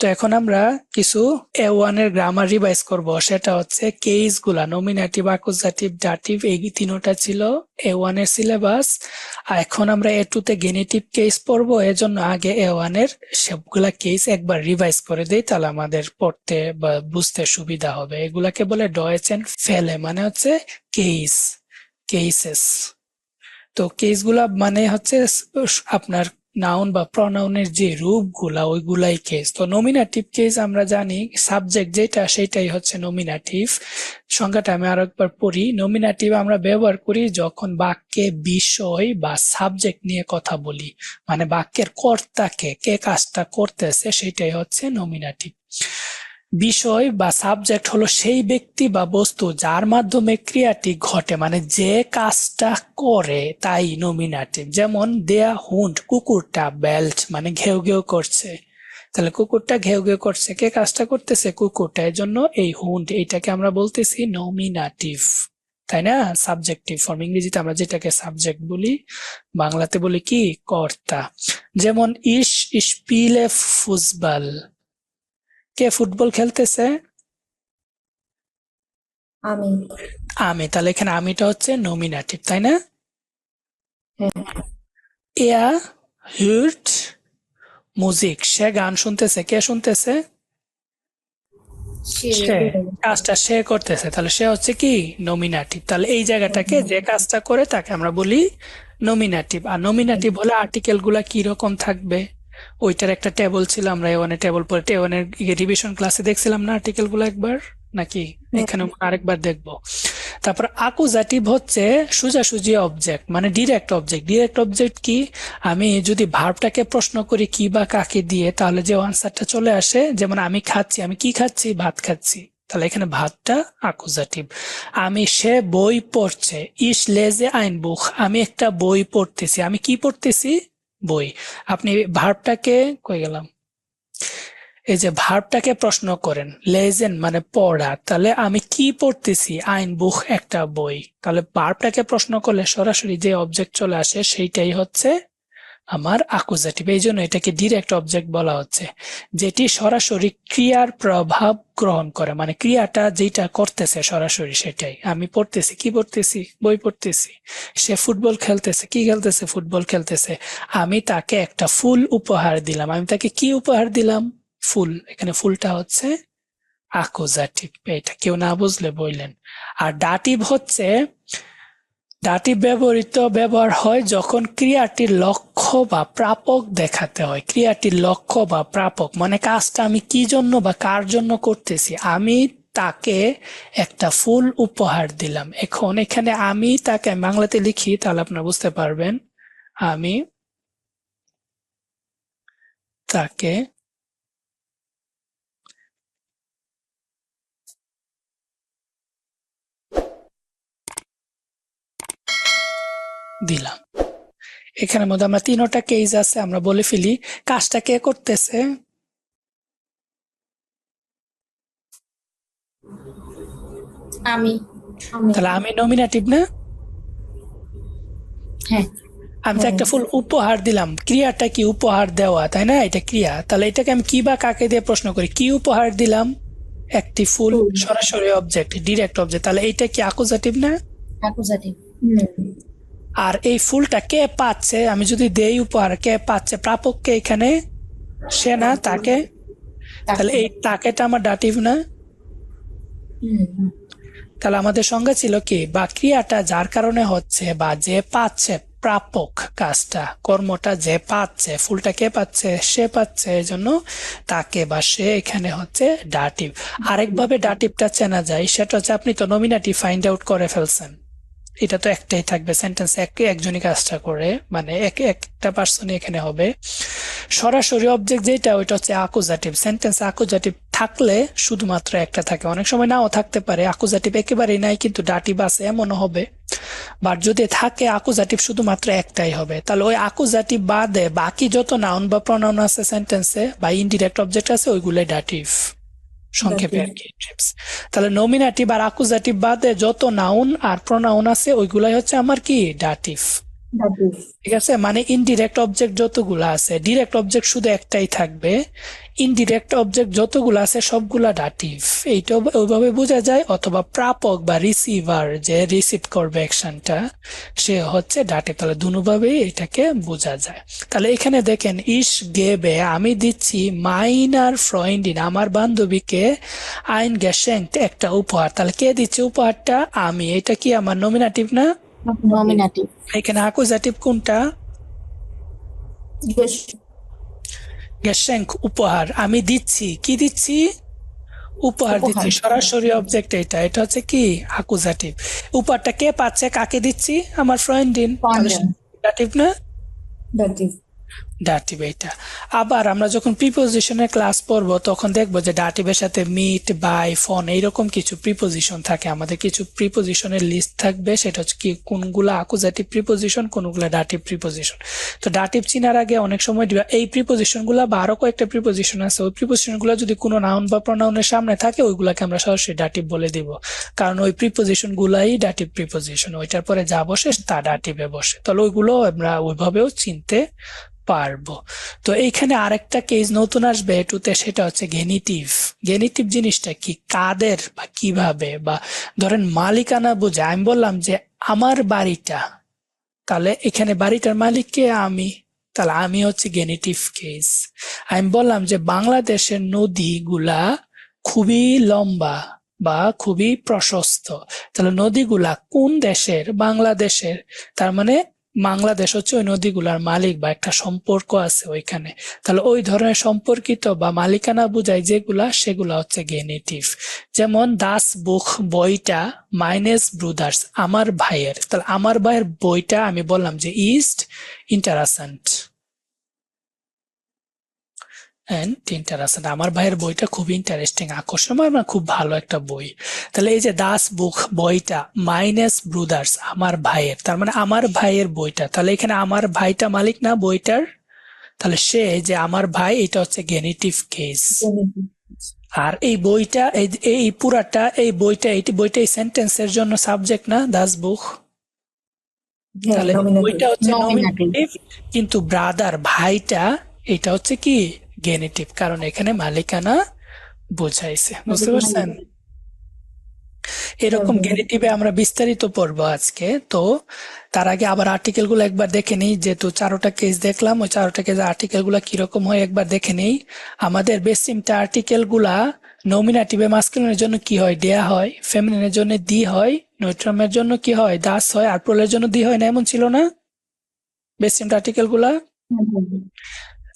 তো এখন আমরা কিছু এ ওয়ানের গ্রামার রিভাইজ করব। সেটা হচ্ছে কেসগুলা নমিনেটিভ অ্যাকুজাটিভ ডাটিভ এই তিনটা ছিল এ ওয়ানের সিলেবাস আর এখন আমরা এ টু তে গেনেটিভ কেস পড়ব, এজন্য আগে এ ওয়ানের সবগুলা কেস একবার রিভাইজ করে দেই, তাহলে আমাদের পড়তে বা বুঝতে সুবিধা হবে। এগুলাকে বলে ডয়েচ এন্ড ফেলে মানে হচ্ছে কেস কেসেস তো কেসগুলা মানে হচ্ছে আপনার নাউন বা প্রনাউনের যে রূপগুলা, ওইগুলাই কেস তো নমিনাটিভ কেস আমরা জানি সাবজেক্ট যেটা সেটাই হচ্ছে নমিনাটিভ সংখ্যাটা আমি আরও একবার পড়ি। নমিনাটিভ আমরা ব্যবহার করি যখন বাক্যে বিষয় বা সাবজেক্ট নিয়ে কথা বলি। মানে বাক্যের কর্তাকে, কে কাজটা করতেছে সেটাই হচ্ছে নমিনাটিভ বিষয় বা সাবজেক্ট হলো সেই ব্যক্তি বা বস্তু যার মাধ্যমে ক্রিয়াটি ঘটে মানে যে কাজটা করে তাই নমিনাটিভ যেমন দেয়া হুন্ড কুকুরটা বেল্ট মানে ঘেউ ঘেউ করছে। তাহলে কুকুরটা ঘেউ ঘেউ করছে, কে কাজটা করতেছে কুকুরটা? এর জন্য এই হুন্ড এইটাকে আমরা বলতেছি নমিনাটিভ তাই না? সাবজেক্টিভ ফর্ম ইংরেজিতে আমরা যেটাকে সাবজেক্ট বলি, বাংলাতে বলি কি? কর্তা। যেমন ইস ইস্পিলে ফুসবাল। কে ফুটবল খেলতেছে? আমি। আমি। তাহলে এখানে আমিটা হচ্ছে নমিনাটিভ তাই না? হ্যাঁ। এয়া হিট মুজিক। সে গান শুনতেছে। কে শুনতেছে? সে। কাজটা সে করতেছে। তাহলে সে হচ্ছে কি? নমিনাটিভ তাহলে এই জায়গাটাকে যে কাজটা করে তাকে আমরা বলি নমিনাটিভ আর নমিনাটিভ হলে আর্টিকেলগুলা কি রকম থাকবে? ওইটার একটা টেবল ছিল আমরা এওয়ানে টেবল পরে টেওয়ানের রিভিশন ক্লাসে দেখছিলাম না আর্টিকেলগুলো একবার? নাকি এখানে আরেকবার দেখব। তারপর আকুজাটিভ হচ্ছে সোজাসুজি অবজেক্ট মানে ডিরেক্ট অবজেক্ট ডিরেক্ট অবজেক্ট কি? আমি যদি ভার্বটাকে প্রশ্ন করি কি বা কাকে দিয়ে তাহলে যে আনসারটা চলে আসে যেমন আমি খাচ্ছি আমি কি খাচ্ছি? ভাত খাচ্ছি। তাহলে এখানে ভাতটা আকুজাটিভ আমি সে বই পড়ছে ইস লেজে আইন বুক আমি একটা বই পড়তেছি। আমি কি পড়তেছি? বই। আপনি ভার্বটাকে কই গেলাম? এই যে ভার্বটাকে প্রশ্ন করেন লেজেন মানে পড়া, তাহলে আমি কি পড়তেছি? আইন বুক একটা বই। তাহলে ভার্বটাকে প্রশ্ন করলে সরাসরি যে অবজেক্ট চলে আসে, সেইটাই হচ্ছে আমার আকুজাটিভ এই জন্য এটাকে ডিরেক্ট অবজেক্ট বলা হচ্ছে, যেটি সরাসরি ক্রিয়ার প্রভাব গ্রহণ করে মানে ক্রিয়াটা যেটা করতেছে সরাসরি সেটাই। আমি পড়তেছি, কি পড়তেছি? বই পড়তেছি। সে ফুটবল খেলতেছে, কি খেলতেছে? ফুটবল খেলতেছে। আমি তাকে একটা ফুল উপহার দিলাম। আমি তাকে কি উপহার দিলাম? ফুল। এখানে ফুলটা হচ্ছে আকুজাটিভ এটা কেউ না বুঝলে বললেন আর ডাটিভ হচ্ছে ডাটিভ ব্যবহৃত ব্যবহার হয় যখন ক্রিয়াটির লক্ষ্য বা প্রাপক দেখাতে হয়। ক্রিয়াটির লক্ষ্য বা প্রাপক মানে কাজটা আমি কি জন্য বা কার জন্য করতেছি? আমি তাকে একটা ফুল উপহার দিলাম। এখন এখানে আমি তাকে বাংলাতে লিখি, তাহলে আপনারা বুঝতে পারবেন। আমি তাকে দিলাম। এখানের মধ্যে আমরা তিনোটা কেজ আছে আমরা বলে ফেলি কাজটা কে করতেছে? আমি। তাহলে আমি নমিনেটিভ না? হ্যাঁ। আমি তো একটা ফুল উপহার দিলাম। ক্রিয়াটা কি উপহার দেওয়া তাই না? এটা ক্রিয়া। তাহলে এটাকে আমি কি বা কাকে দিয়ে প্রশ্ন করি? কি উপহার দিলাম? একটি ফুল ফুল। সরাসরি অবজেক্ট ডিরেক্ট অবজেক্ট তাহলে এটা কি আকুজাটিভ না? আকুজাটিভ আর এই ফুলটা কে পাচ্ছে? আমি যদি দেই উপহার, কে পাচ্ছে? প্রাপক কে এখানে? সে না, তাকে? তাহলে এই তাকেটা আমার ডাটিভ না? তাহলে আমাদের সঙ্গে ছিল কি? বা ক্রিয়াটা যার কারণে হচ্ছে বা যে পাচ্ছে প্রাপক কাজটা, কর্মটা যে পাচ্ছে, ফুলটা কে পাচ্ছে? সে পাচ্ছে এই জন্য তাকে বা সে এখানে হচ্ছে ডাটিভ আরেকভাবে ডাটিভটা চেনা যায়, সেটা হচ্ছে আপনি তো নমিনাটিভ ফাইন্ড আউট করে ফেলছেন। এটা তো একটাই থাকবে সেন্টেন্স এক একজনই কাজটা করে মানে এক একটা পার্সনই এখানে হবে। সরাসরি অবজেক্ট যেটা, ওইটা হচ্ছে আকুজাটিভ সেন্টেন্স আকুজাটিভ থাকলে শুধুমাত্র একটা থাকে। অনেক সময় নাও থাকতে পারে আকুজাটিভ একেবারেই নাই, কিন্তু ডাটিভ আছে, এমনও হবে। বাট যদি থাকে আকুজাটিভ শুধুমাত্র একটাই হবে। তাহলে ওই আকুজাটিভ বাদে বাকি যত নাউন বা প্রনাউন আছে সেন্টেন্সে বা ইনডিরেক্ট অবজেক্ট আছে, ওইগুলোই ডাটিভ সংক্ষেপে আর কি ট্রিপস তাহলে নমিনাটিভ আর আকুজাটিভ বাদে যত নাউন আর প্রোনাউন আছে ওইগুলাই হচ্ছে আমার কি? ডাটিভ ঠিক আছে? মানে ইনডিরেক্ট অবজেক্ট যতগুলো আছে ডিরেক্ট অবজেক্ট শুধু একটাই থাকবে। ইনডিরেক্ট অবজেক্ট যতগুলো আছে, সবগুলা ডাটিভ এইটা ওইভাবে বোঝা যায়, অথবা প্রাপক বা রিসিভার যে রিসিভ করবে অ্যাকশনটা সে হচ্ছে ডাটিভ তাহলে দুভাবেই এটাকে বোঝা যায়। তাহলে এখানে দেখেন ইস গেবে, আমি দিচ্ছি মাইনার ফ্রয়েন্ডিন আমার বান্ধবীকে আইন গ্যাসেন্ট একটা উপহার। তাহলে কে দিচ্ছে উপহারটা? আমি। এটা কি আমার নমিনাটিভ না? নমিনাটিভ এখানে অ্যাকুজেটিভ কোনটা গেশেঙ্ক উপহার আমি দিচ্ছি কি দিচ্ছি উপহার। দিচ্ছি সরাসরি অবজেক্ট এটা এটা হচ্ছে কি অ্যাকুজেটিভ উপহারটা কে পাচ্ছে কাকে দিচ্ছি আমার ফ্রেন্ডিন না ডাটিভ এটা আবার আমরা যখন প্রিপোজিশনের ক্লাস পড়ব, তখন দেখব যে ডাটিভের সাথে মিট বাই ফোন এইরকম কিছু প্রিপোজিশন থাকে। আমাদের কিছু প্রিপোজিশনের লিস্ট থাকবে, সেটা হচ্ছে কি কোনগুলা আকুজাটিভ প্রিপোজিশন কোনগুলো ডাটিভ প্রিপোজিশন তো ডাটিভ চিনার আগে অনেক সময় দিবা, এই প্রিপোজিশনগুলো বা আরও কয়েকটা প্রিপোজিশন আছে, ওই প্রিপোজিশনগুলো যদি কোনো নাউন বা প্রনাউনের সামনে থাকে, ওইগুলোকে আমরা সরাসরি ডাটিভ বলে দিব। কারণ ওই প্রিপোজিশন গুলাই ডাটিভ প্রিপোজিশন ওইটার পরে যা বসে তা ডাটিভে বসে। তাহলে ওইগুলো আমরা ওইভাবেও চিনতে পারব। তো এইখানে আরেকটা কেস নতুন আসবে এটুতে, সেটা হচ্ছে গেনিটিভ গেনিটিভ জিনিসটা কি? কাদের বা কীভাবে? বা ধরেন মালিকানা বোঝে, আমি বললাম যে আমার বাড়িটা, তাহলে এখানে বাড়িটার মালিক কে আমি? তাহলে আমি হচ্ছে গেনিটিভ কেস আমি বললাম যে বাংলাদেশের নদীগুলা খুবই লম্বা বা খুবই প্রশস্ত। তাহলে নদীগুলা কোন দেশের? বাংলাদেশের। তার মানে বাংলাদেশ হচ্ছে ওই নদীগুলার মালিক বা একটা সম্পর্ক আছে ওইখানে। তাহলে ওই ধরনের সম্পর্কিত বা মালিকানা বুঝায় যেগুলা, সেগুলা হচ্ছে গেনেটিভ যেমন দাস বুক বইটা মাইনেস ব্রুদার্স, আমার ভাইয়ের। তাহলে আমার ভাইয়ের বইটা আমি বললাম যে ইস্ট ইন্টারাসেন্ট। ইন্টারেস্টেন্ট আমার ভাইয়ের বইটা খুব ইন্টারেস্টিং আকর্ষণীয় না খুব ভালো একটা বই। তাহলে এই যে দাস বুক বইটা মাইনাস ব্রুদার্স আমার ভাইয়ের তার মানে আমার ভাইয়ের বইটা তাহলে এখানে আমার ভাইটা মালিক না বইটার? তাহলে সে যে আমার ভাই এটা হচ্ছে গেনেটিভ কেস আর এই বইটা এই এই পুরাটা এই বইটা এই বইটা এই সেন্টেন্সের জন্য সাবজেক্ট না দাস বুক? তাহলে বইটা হচ্ছে নমিনেটিভ কিন্তু ব্রাদার ভাইটা এটা হচ্ছে কি? গেনেটিভ কারণ এখানে মালিকানা বোঝাইছে বুঝতে পারছেন? এরকম। গেনেটিভে আমরা বিস্তারিত পড়ব আজকে। তো তার আগে আবার আর্টিকেলগুলো একবার দেখে নেই যেহেতু চারোটা কেস দেখলাম ওই চারোটা কেস আর্টিকেলগুলা কীরকম হয় একবার দেখে নেই। আমাদের বেসিমটা আর্টিকেলগুলা নমিনাটিভে মাস্কুলিনের জন্য কি হয়? দেয়া হয়। ফেমিনিনের জন্য দি হয়। নৈট্রামের জন্য কি হয়? দাস হয়। আর প্রলের জন্য দি হয় না এমন ছিল না? বেসিমটা আর্টিকেলগুলা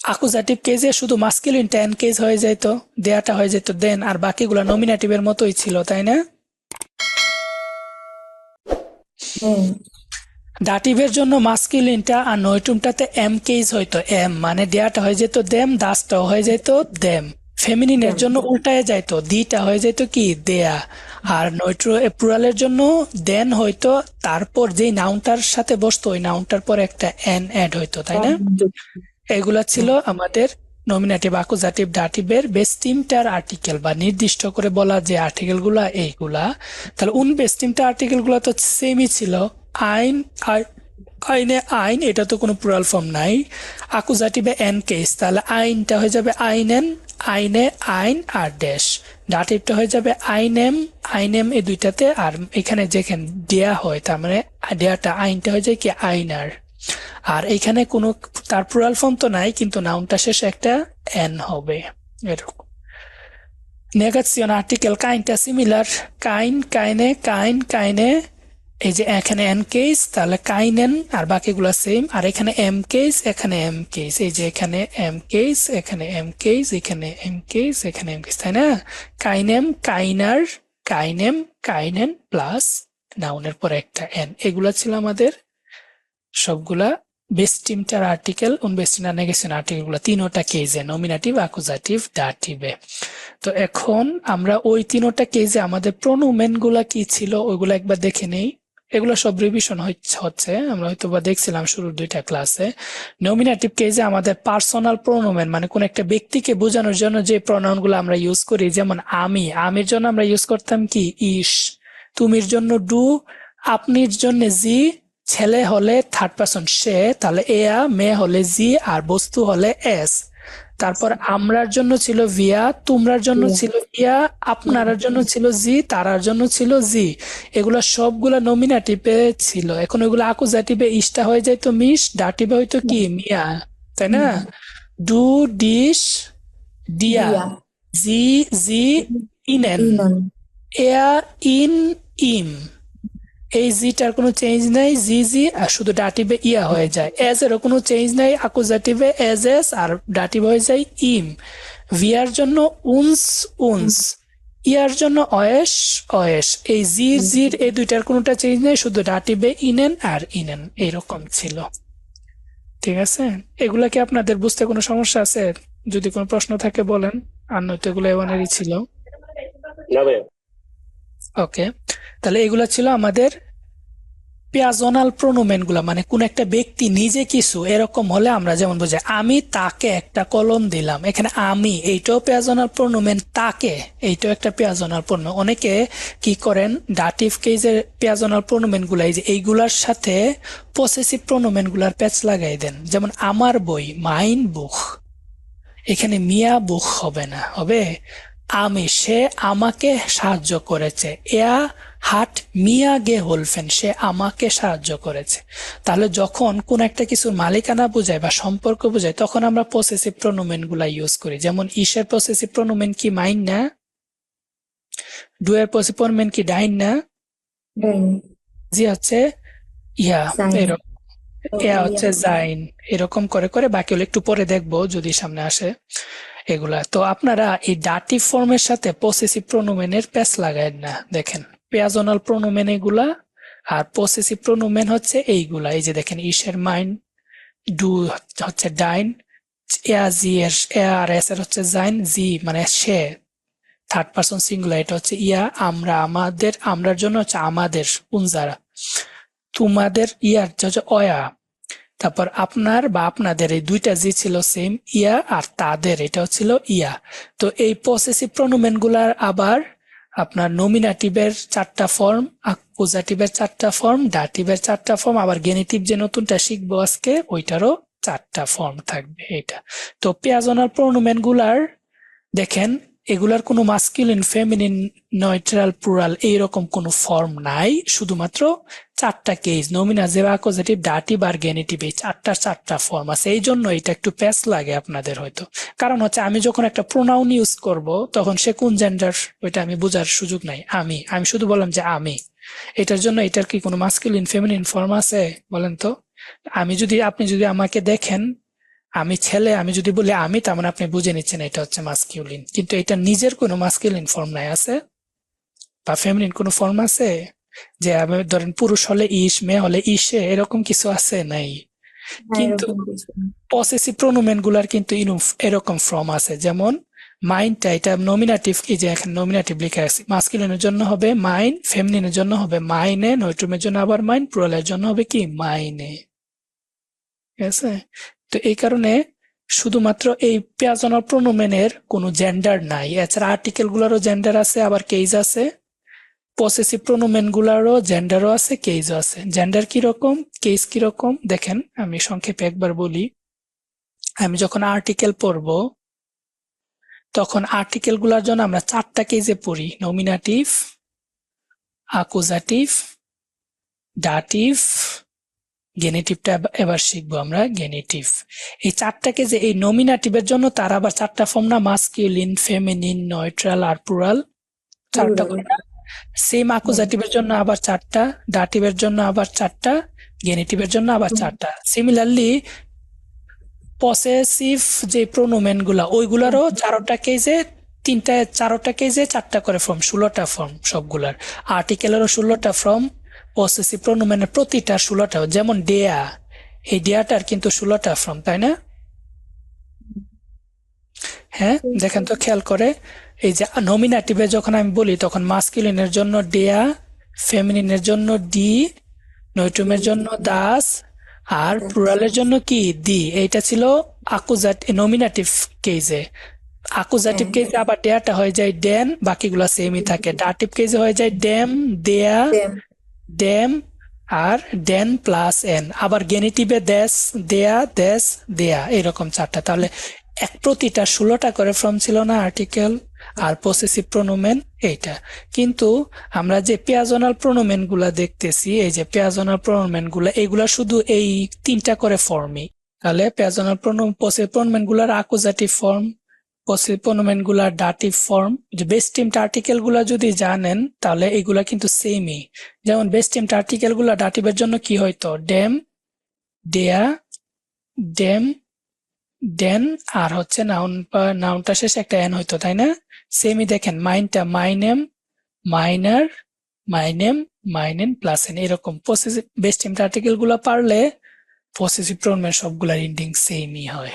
আকুজাটিভ কেজে শুধু মাস্কুলিন টেন কেজ হয়ে যেত দেয়াটা হয়ে যেত দেন আর বাকিগুলা নমিনাটিভের মতোই ছিল তাই না? ডাটিভের জন্য মাস্কুলিনটা আর নৈটুমটাতে এম কেজ হয়তো এম মানে দেয়াটা হয়ে যেত দেম দাসটাও হয়ে যেত দেম ফেমিনিনের জন্য উল্টায় যাইতো দিটা হয়ে যেত কি? দেয়া। আর নৈট্রো প্লুরালের জন্য দেন হয়তো তারপর যেই নাউনটার সাথে বসতো ওই নাউনটার পর একটা এন অ্যাড হইতো তাই না? এগুলা ছিল আমাদের নমিনেটিভ আকুজাটিভ ডাটিভের বেস তিনটার আর্টিকেল বা নির্দিষ্ট করে বলা যে আর্টিকেলগুলা এইগুলা। তাহলে উন বেস তিনটা আর্টিকেলগুলা তো সেমই ছিল। আইন আর আইনে আইন এটা তো কোনো প্লুরাল ফর্ম নাই। আকুজাটিভে এন কেস তাহলে আইনটা হয়ে যাবে আইনেন আইনে আইন আর ড্যাশ ডাটিভটা হয়ে যাবে আইন এম আইন এম এই দুইটাতে আর এখানে যেখানে দেয়া হয় তার মানে দেয়াটা আইনটা হয়ে যায় কি আইনার আর এখানে কোনো, তার প্লুরাল ফর্ম তো নাই, কিন্তু নাউনটা শেষে একটা এন হবে। এরকম। নেগাসিয়ন আর্টিকেল কাইনটা সিমিলার কাইন কাইনে কাইন কাইনে এই যে এখানে এন কেস তাহলে কাইনেন আর বাকিগুলো সেম আর এখানে এম কেস এখানে এম কেস এই যে এখানে এম কেস এখানে এম কেস এখানে এম কেস এখানে এম কেস তাই না? কাইনেম কাইনার কাইনেম কাইনেন প্লাস নাউনের পরে একটা এন এগুলা ছিল আমাদের সবগুলা বেস্টিমটার আর্টিকেল উন বেস্টিনা নেগেশন আর্টিকেলগুলা তিনোটা কেজে নমিনাটিভ আকুজাটিভ ডাটিভে তো এখন আমরা ওই তিনোটা কেজে আমাদের প্রোনোমেনগুলা কি ছিল, ওইগুলা একবার দেখে নেই। এগুলো সব রিভিশন হচ্ছে, আমরা হয়তো বা দেখছিলাম শুরুর দুইটা ক্লাসে নমিনেটিভ কেজে আমাদের পার্সোনাল প্রোনোমেন মানে কোন একটা ব্যক্তিকে বোঝানোর জন্য যে প্রোনাউনগুলো আমরা ইউজ করি, যেমন আমি, আমির জন্য আমরা ইউজ করতাম কি, ইস, তুমির জন্য ডু, আপনির জন্য জি ছেলে হলে থার্ড পার্সন সে তাহলে এয়া মেয়ে হলে জি আর বস্তু হলে এস। তারপর আমরার জন্য ছিল ভিয়া তোমরার জন্য ছিল ইয়া আপনারার জন্য ছিল জি তারার জন্য ছিল জি। এগুলো সবগুলা নমিনাটিভে ছিল। এখন ওইগুলো আকুজাটিভে ইস্টা হয়ে যায় তো মিস ডাটিভে হয়তো কি? মিয়া তাই না? ডু ডিশ ডিয়া। জি জি ইনেন। ইনন। এয়া ইন ইম। এই জিটার কোনো চেঞ্জ নাই জি জি আর শুধু ডাটিভে ইয়া হয়ে যায়। এজ এরও কোনো চেঞ্জ নাই আকুজাটিভে এজ এস আর ডাটিভ হয়ে যায় ইম ভিয়ার জন্য উনস উনস ইয়ার জন্য অয়েস অয়েস এই জি জির এই দুইটার কোনোটা চেঞ্জ নেই, শুধু ডাটিভে ইনেন আর ইনেন এইরকম ছিল। ঠিক আছে? এগুলা কি আপনাদের বুঝতে কোনো সমস্যা আছে? যদি কোনো প্রশ্ন থাকে বলেন। আর নয়তো এগুলো এমনেরই ছিল। না ভাইয়া। ওকে তাহলে এগুলা ছিল আমাদের পেয়াজনাল প্রোনোমেনগুলা মানে কোন একটা ব্যক্তি নিজে কিছু এরকম হলে আমরা যেমন বোঝাই আমি তাকে একটা কলম দিলাম। এখানে আমি, এইটাও পেয়াজনাল প্রোনোমেন তাকে, এইটাও একটা পেয়াজনাল প্রোনোমেন অনেকে কি করেন ডাটিভ কেজের পেয়াজনাল প্রোনোমেনগুলা, এই যে এইগুলার সাথে পসেসিভ প্রোনোমেনগুলার প্যাচ লাগাই দেন। যেমন আমার বই, মাইন বুক এখানে মিয়া বুক হবে না, হবে আমি সে আমাকে সাহায্য করেছে। এয়া হাট মিয়া গে হোলফেন সে আমাকে সাহায্য করেছে। তাহলে যখন কোন একটা কিছুর মালিকানা বোঝায় বা সম্পর্ক বোঝায় তখন আমরা পসেসিভ প্রোনোমেনগুলা ইউজ করি। যেমন ইসের পসেসিভ প্রোনোমেন কি মাইন না? ডুয়ের পসেসিভ প্রোনোমেন কি ডাইন না? জি হচ্ছে ইয়া এরকম। এয়া হচ্ছে জাইন এরকম করে করে। বাকি হলো একটু পরে দেখব যদি সামনে আসে। এগুলা। তো আপনারা এই ডাটিভ ফর্মের সাথে পসেসিভ প্রোনোমেনের প্যাচ লাগায়েন না। দেখেন, পেয়াজনাল প্রোনোমেন এগুলা আর পসেসিভ প্রোনোমেন হচ্ছে এইগুলা। এই যে দেখেন, ইসের মাইন, ডু হচ্ছে ডাইন জি এর আর এস এর হচ্ছে জাইন, জি মানে সে। থার্ড পার্সন সিঙ্গুলার এটা হচ্ছে ইয়া, আমরা, আমাদের, আমরার জন্য হচ্ছে আমাদের পুঞ্জারা তোমাদের ইয়ার হচ্ছে অয়া। তারপর আপনার বা আপনাদের এই দুইটা জি ছিল সেম ইয়া আর তাদের এটাও ছিল ইয়া তো এই পসেসিভ প্রনোমেনগুলার আবার আপনার নমিনাটিভের চারটা ফর্ম আকুজাটিভের চারটা ফর্ম ডাটিভের চারটা ফর্ম আবার গেনিটিভ যে নতুনটা শিখব আজকে, ওইটারও চারটা ফর্ম থাকবে এটা। তো পেয়াজনাল প্রনোমেনগুলার দেখেন এগুলার কোনো মাস্কুলিন ফেমিনিন নয়ট্রাল প্লুরাল এইরকম কোনো ফর্ম নাই। শুধুমাত্র চারটা কেস নমিনাজেভ আকোজেটিভ ডাটিভ আর গেনেটিভ এই চারটার চারটা ফর্ম আছে। এই জন্য এটা একটু প্যাস লাগে আপনাদের হয়তো। কারণ হচ্ছে আমি যখন একটা প্রোনাউন ইউজ করব, তখন সে কোন জেন্ডার ওইটা আমি বোঝার সুযোগ নাই। আমি আমি শুধু বললাম যে আমি। এটার জন্য এটার কি কোনো মাস্কুলিন ফেমিনিন ফর্ম আছে? বলেন তো। আমি যদি, আপনি যদি আমাকে দেখেন আমি ছেলে আমি যদি বলি আমি তার মানে আপনি বুঝে নিচ্ছেন এটা হচ্ছে মাস্কিউলিন কিন্তু এটা নিজের কোনো মাস্কিউলিন ফর্ম নাই আছে? বা ফেমিনিন কোনো ফর্ম আছে? যে আমি ধরেন পুরুষ হলে ইস মেয়ে হলে ইসে এরকম কিছু আছে? নাই। কিন্তু পসেসিভ প্রোনোমেনগুলার কিন্তু এরকম ফর্ম আছে। যেমন মাইনটা এটা নমিনাটিভ কি যে এখানে নমিনাটিভ লিখে আছে মাস্কুলিনের জন্য হবে মাইন ফেমিনিনের জন্য হবে মাইনে নৈট্রুমের জন্য আবার মাইন প্লুরালের জন্য হবে কি? মাইনে ঠিক আছে? তো এই কারণে শুধুমাত্র এই পেয়াজনাল প্রোনোমেনের কোনো জেন্ডার নাই। এছাড়া আর্টিকেল গুলারও জেন্ডার আছে, আবার কেজ আছে। পসেসিভ প্রোনোমেন গুলারও জেন্ডারও আছে কেজও আছে। জেন্ডার কীরকম কেস কীরকম, দেখেন আমি সংক্ষেপে একবার বলি। আমি যখন আর্টিকেল পড়ব, তখন আর্টিকেলগুলার জন্য আমরা চারটা কেজে পড়ি। নমিনাটিভ আকুজাটিভ ডাটিভ গেনেটিভটা এবার শিখব আমরা গেনেটিভ এই চারটাকে যে এই নমিনাটিভের জন্য তার আবার চারটা ফর্ম না মাস্কিউলিন ফেমিনিন নয়ট্রাল আর প্লুরাল চারটা সেম আকুজাটিভের জন্য আবার চারটা ডাটিভের জন্য আবার চারটা গেনেটিভের জন্য আবার চারটা। সিমিলারলি পসেসিভ যে প্রোনোমেনগুলা ওইগুলারও চারোটা কেজে তিনটা চারোটা কেজে চারটা করে ফর্ম ষোলোটা ফর্ম সবগুলার। আর্টিকেলেরও ষোলোটা ফর্ম পসেসিভ প্রোনোমেনের প্রতিটা ষোলোটা যেমন ডেয়া এই ডেয়াটার কিন্তু ষোলোটা ফর্ম তাই না? হ্যাঁ দেখেন তো খেয়াল করে। এই যে নমিনাটিভে যখন আমি বলি তখন মাস্কুলিনের জন্য ডেয়া ফেমিনিনের জন্য ডি নৈটুমের জন্য দাস আর প্লুরালের জন্য কি? দি এইটা ছিল আকুজাট নমিনাটিভ কেজে আকুজাটিভ। কেজে আবার ডেয়াটা হয়ে যায় ডেন বাকিগুলো সেমই থাকে। ডাটিভ কেজে হয়ে যায় ডেম দেয়া ডেম আর ডেন প্লাস এন আবার গেনিটিভে দেশ দেয়া দেশ দেয়া এরকম চারটা। তাহলে এক প্রতিটা ষোলোটা করে ফর্ম ছিল না আর্টিকেল আর পসেসিভ প্রোনোমেন এইটা। কিন্তু আমরা যে পেয়াজনাল প্রোনোমেনগুলা দেখতেছি, এই যে পেয়াজনাল প্রোনোমেনগুলা এগুলা শুধু এই তিনটা করে ফর্মই তাহলে পেয়াজনাল প্রোনোম পসেসিভ প্রোনোমেনগুলার আকুজাটিভ ফর্ম পসেসিভ প্রোনোমেনগুলার ডাটিভ ফর্ম যে বেস্ট টিমটা আর্টিকেলগুলা যদি জানেন, তাহলে এগুলা কিন্তু সেমই যেমন বেস্ট টিমটা আর্টিকেলগুলা ডাটিভের জন্য কি হইতো? ডেম ডেয়া ডেম ডেন আর হচ্ছে নাউন নাউনটা শেষে একটা এন হইতো, তাই না? সেমই দেখেন মাইনটা মাইনেম মাইনার মাইনেম মাইনেন প্লাস এন এরকম। পসেসিভ বেস্ট টিমটা আর্টিকেলগুলা পারলে পসেসিভ প্রোনোমেন সবগুলার ইন্ডিং সেমই হয়।